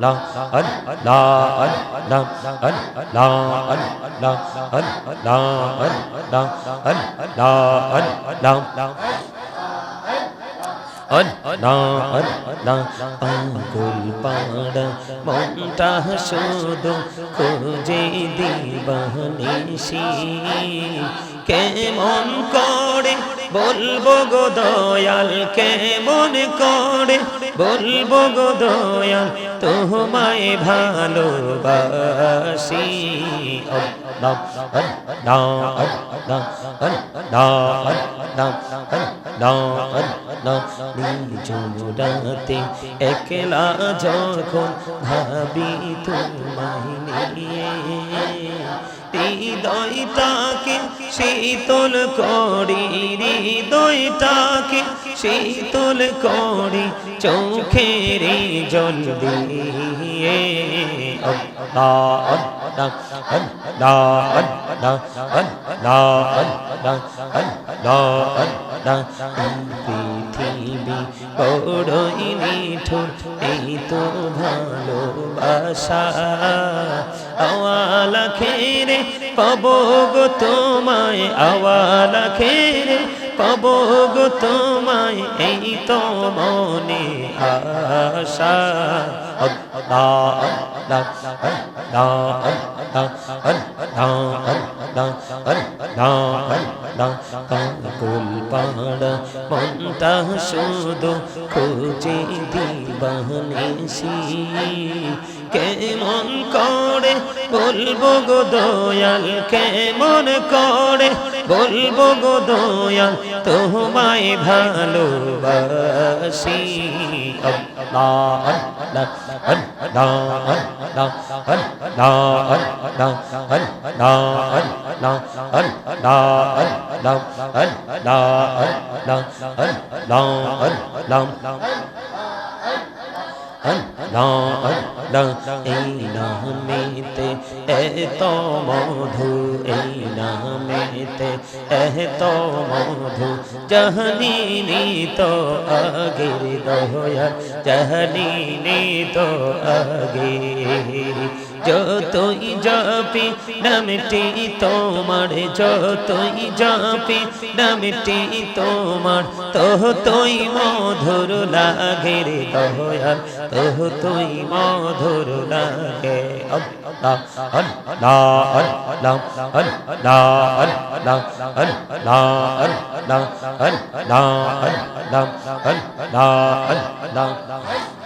লা আল লা আল লা আল লা আল লা আল লা আল লা আল লা আল লা আঙ্গুল পাড়া মনটা শুধু খুঁজে দিবানিসি কেমন করে বলব গো দয়াল কেমন করে বলব গো দয়াল তোমায় ভালোবাসি। নাম নাম একলা যখন ভাবি তোমায় নিয়ে হৃদয়টাকে শীতল করি হৃদয়টাকে শীতল করি চোখের জল দিয়ে পৃথিবী বড়ই নিঠুর এই তো ভালোবাসা আওয়ালা খেরে পাবো গো তোমায় আওয়াল খেরে পাবো গো তোমায় এই তো মনে আশা। কুল পাহাড় মনটা শুধু খুঁজে দিবানি কেমন কর বলব গো দয়াল কেমন করে বলব গো দয়াল তোমায় ভালোবাসি আল্লাহ এই নামেতে এত মধু এই নামেতে এত মধু জহনি তো আগে দয়া জহনি তো আগে যতই জপি নামটি তোমার যতই জপি নামটি তোমার তোহ তুই মধুর লাগে রে দয়াল তোহ তুই মধুর লাগে আল্লাহ আল্লাহ আল্লাহ আল্লাহ আল্লাহ আল্লাহ আল্লাহ আল্লাহ আল্লাহ আল্লাহ আল্লাহ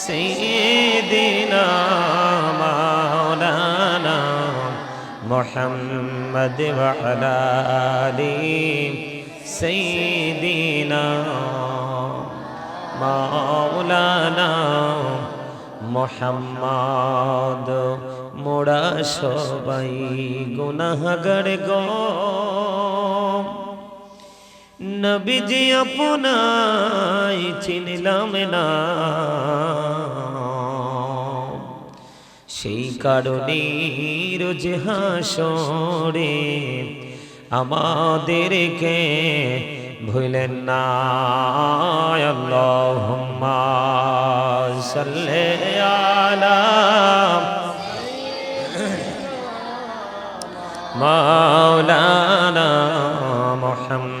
سيدنا مولانا محمد وعلى آله سيدنا مولانا মোহাম্মদ মোড়া সবাই গুনাহগার গো নবীজি আপনাই চিনলাম না। সেই কারণে রোজ হাসরে আমাদেরকে ভুলেন না। আল্লাহুম্মা আলা মাওলানা মুহাম্মদ।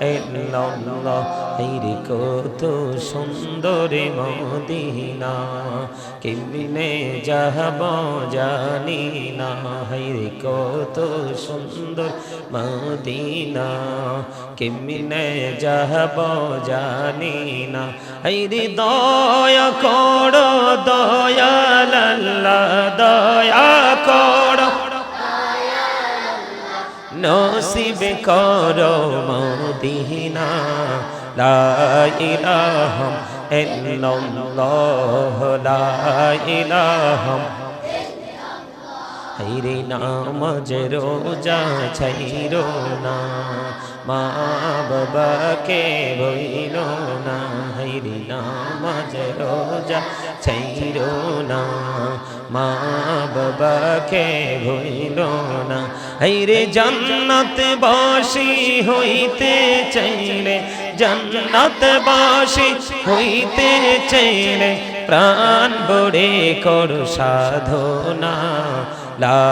ইল্লাল্লাহ হেরে কত সুন্দর মদিনা। কেমনে যাব জানি না হেরে কত সুন্দর মদিনা। কেমনে যাব জানি না হেরে দয়া করো দয়াল আল্লাহ দয়া করো। নসিব কর মদিনা। লাইলাহম ইল্লাল্লাহ লাইলাহম হরে নাম যে রোজা ছাইরো না। মা বাবাকে বইল না হাইরে নামাজ রোজা ছাইরো না। মা বাবাকে ভইল না হাইরে জান্নাত বাসি হইতে চাইলে, জান্নাত বাসি হইতে চাইলে প্রাণ বড়ে কর সাধনা। লা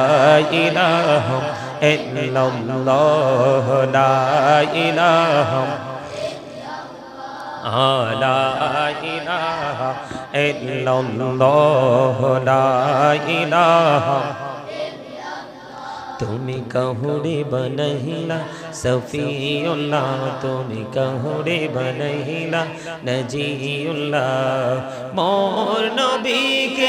ইলাহা ইল্লাল্লাহ লা ইলাহা লা ইলাহা ইল্লাল্লাহ লা ইলাহা তুমি কহুরে বনহিলা সফিউল্লাহ তুমি কহুরে বনহিলা নজিউল্লাহ মোর নবীকে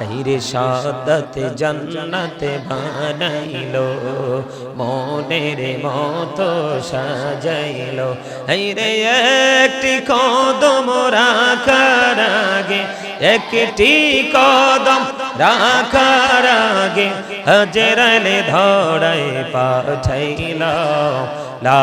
রে সাদত জন্নত বানাইলো মনের মতো সাজাইলো। রে একটি কদম রাখার আগে, একটি কদম রাখার আগে হজরলে ধরাই পাঠাইল। লা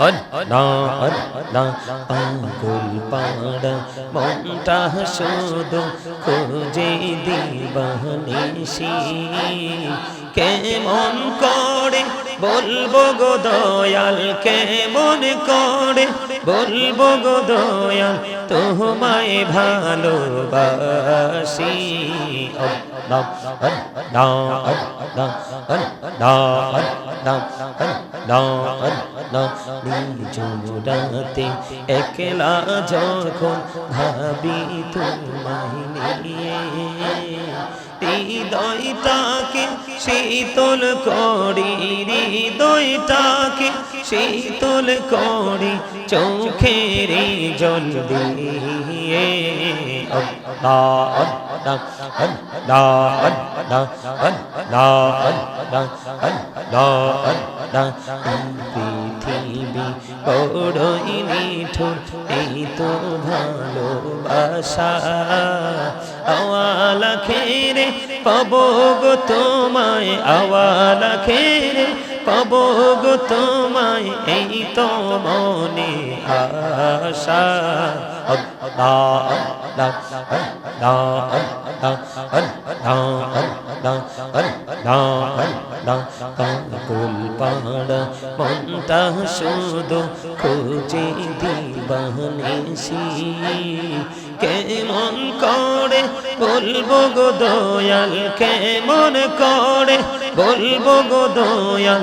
আল্লাহ পাগল পাড়া মনটা শুধু খোঁজে দিবানিসি কেমন করে বলব গো দয়াল কেমন করে, বলব গো দয়াল, তোমায় ভালোবাসি। আল্লাহ একলা যখন ভাবি তোমায় নিয়ে হৃদয়টাকে শীতল করি হৃদয়টাকে শীতল করি চোখের জল দিয়ে আল্লাহ পৃথিবী বড়ই নিঠুর এই তো ভালোবাসা। আওয়ালা খেরে পাবো গো তোমায় আওয়ালা খেরে পাব গো তোমায়, এই তো মনে আশা। শুধু খোঁজে দিবানিসি কেমন করে বলব গো দয়াল, কেমন করে বলব গো দয়াল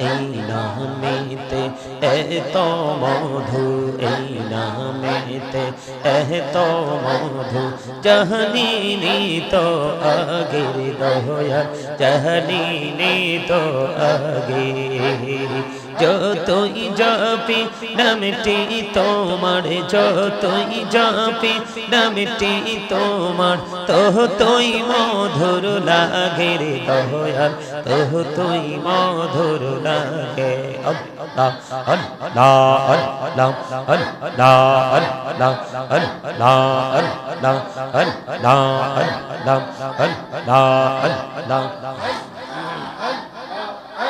এই নামেতে এত মধু এই নামেতে এত মধু জহনি তো আগে দয়া জহনি তো আগে যতই জাপি নামটি তোমার যতই জাপি নামটি তোমার তোহ তোই মধুর লাগে রে দয়াল তোহ তোই মধুর লাগে আল্লাহ আল্লাহ আল্লাহ আল্লাহ আল্লাহ আল্লাহ আল্লাহ আল্লাহ আল্লাহ আল্লাহ আল্লাহ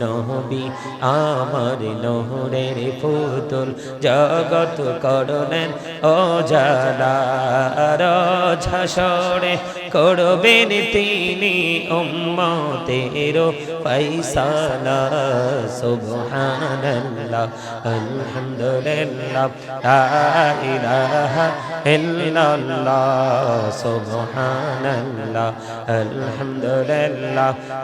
নবী আমার নহরের পুতুল। জগত করলেন ও জালার করবেন তিনি উম্মতের ফাইসালা সুবহানাল্লাহ আলহামদুলিল্লাহ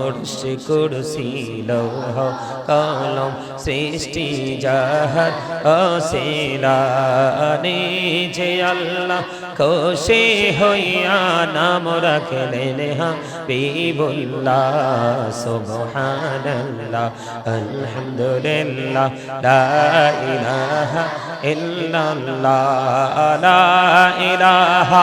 আরশ কুরসি লৌহ কলম সৃষ্টি জাহার অসিলানি যে আল্লাহ খুশি হইয়া নাম রাখলেন, হাবিবুল্লাহ, সুবহানাল্লাহ, আলহামদুলিল্লাহ, লা ইলাহা ইল্লাল্লাহ, লা ইলাহা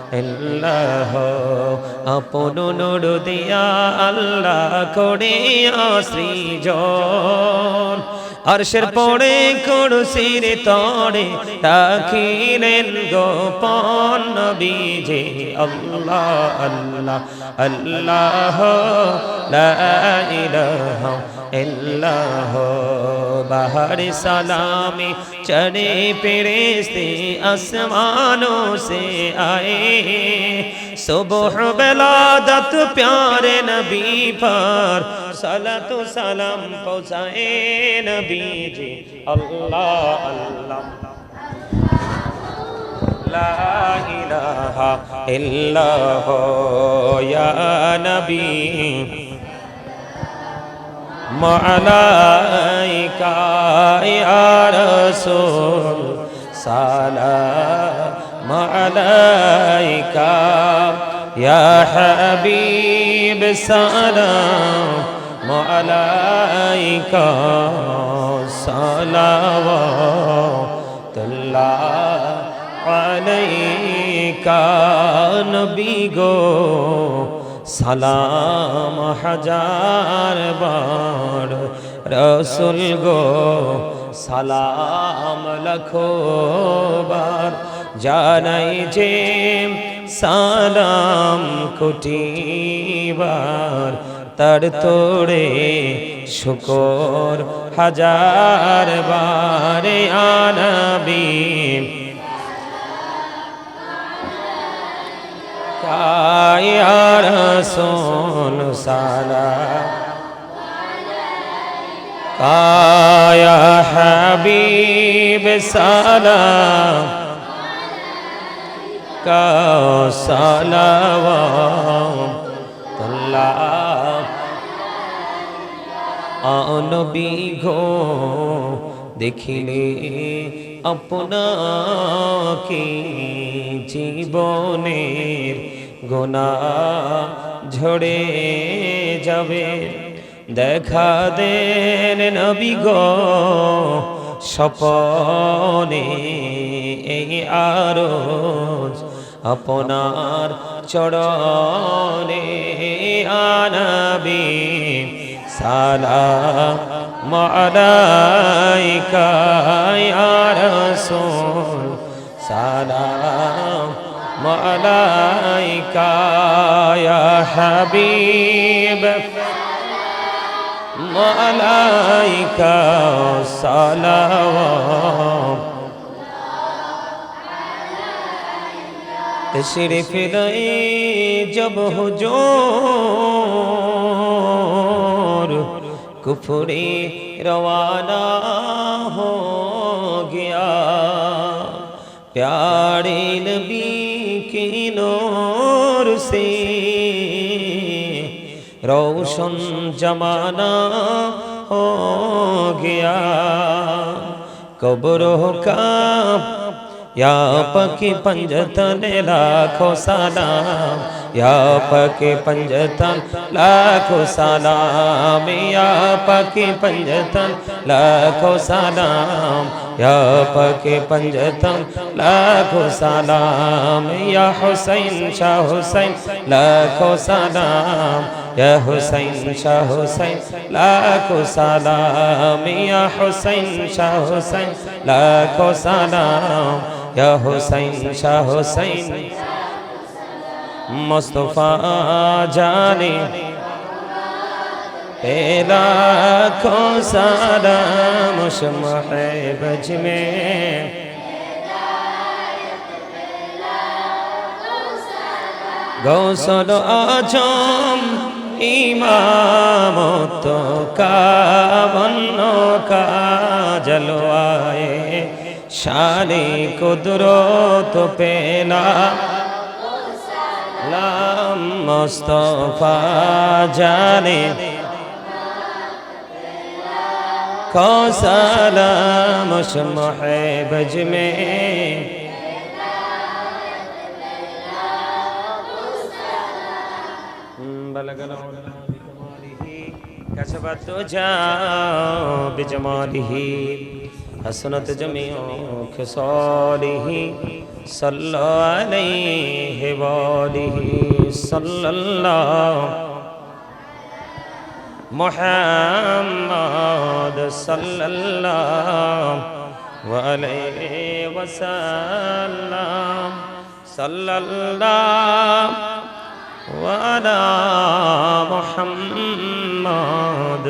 ইল্লাহ আপন নূর দিয়া আল্লাহ করে সৃজন আরশের পড়ে কুরসির তড়ে রাখিলেন গোপন নবীজি। আল্লাহ আল্লাহ আল্লাহ, লা اللہ بہر سلامی چڑے فرشتے آسمانوں سے آئے صبح بلادت پیارے نبی پر صلت و سلام پہنچائے نبی جی اللہ اللہ لا الہ الا ہو یا نبی معلايك يا رسول سلام عليك يا حبيب سلام عليك صلوات الله عليك نبي গো সালাম হাজার বার। রসুল গো, সালাম লখো বার। জানাই যে সালাম কোটিবার তার তোড়ে শুকর হাজার বারে। রসুল সালাম কায়া হাবিব তুল্লাহ আনবী গো দেখিলে আপনাকে জীবনের গোনা ঝরে যাবে। দেখা দেন নবী গো, স্বপনে এই আরজ আপনার চরণে আনবী। সালাম আলাইকা ইয়া وعليك يا حبيب وعليك السلام تشرف لئی جب حجور کفری روانہ ہو گیا پیارے نبی के नूर से रोशन जमाना हो गया कब्रों का या पकी पंजतन लाखों सलाम, या पकी पंजतन लाखों सलाम, या पकी पंजतन लाखों सलाम, या पकी पंजतन लाखों सलाम, या हुसैन शाह हुसैन लाखों सलाम, या हुसैन शाह हुसैन लाखों सलाम, या हुसैन शाह हुसैन लाखों सलाम। یا حسین شاہ حسین مصطفیٰ جانے پیدا کو سارا مشمع بج میں গৌসল আজম ইমামত কাবন্ন কাজলওয়ায়ে শানে কুদরত পেলা লাম মুস্তফা জানে কৌসালাম মুহব্বজ মে بلغ العلا بكماله كسب الدجى بجماله حسنت جميع خصاله صلى عليه وآله صلى الله محمد صلى الله وعليه وسلم. صلى الله وعلى محمد.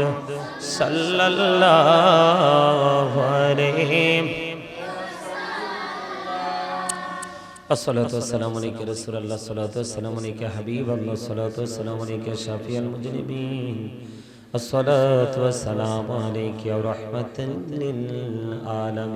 صلى الله عليه. الصلاة والسلام عليك رسول الله الصلاة والسلام عليك حبيب الله الصلاة والسلام عليك شافي المجرمين الصلاة والسلام عليك يا رحمة للعالمين.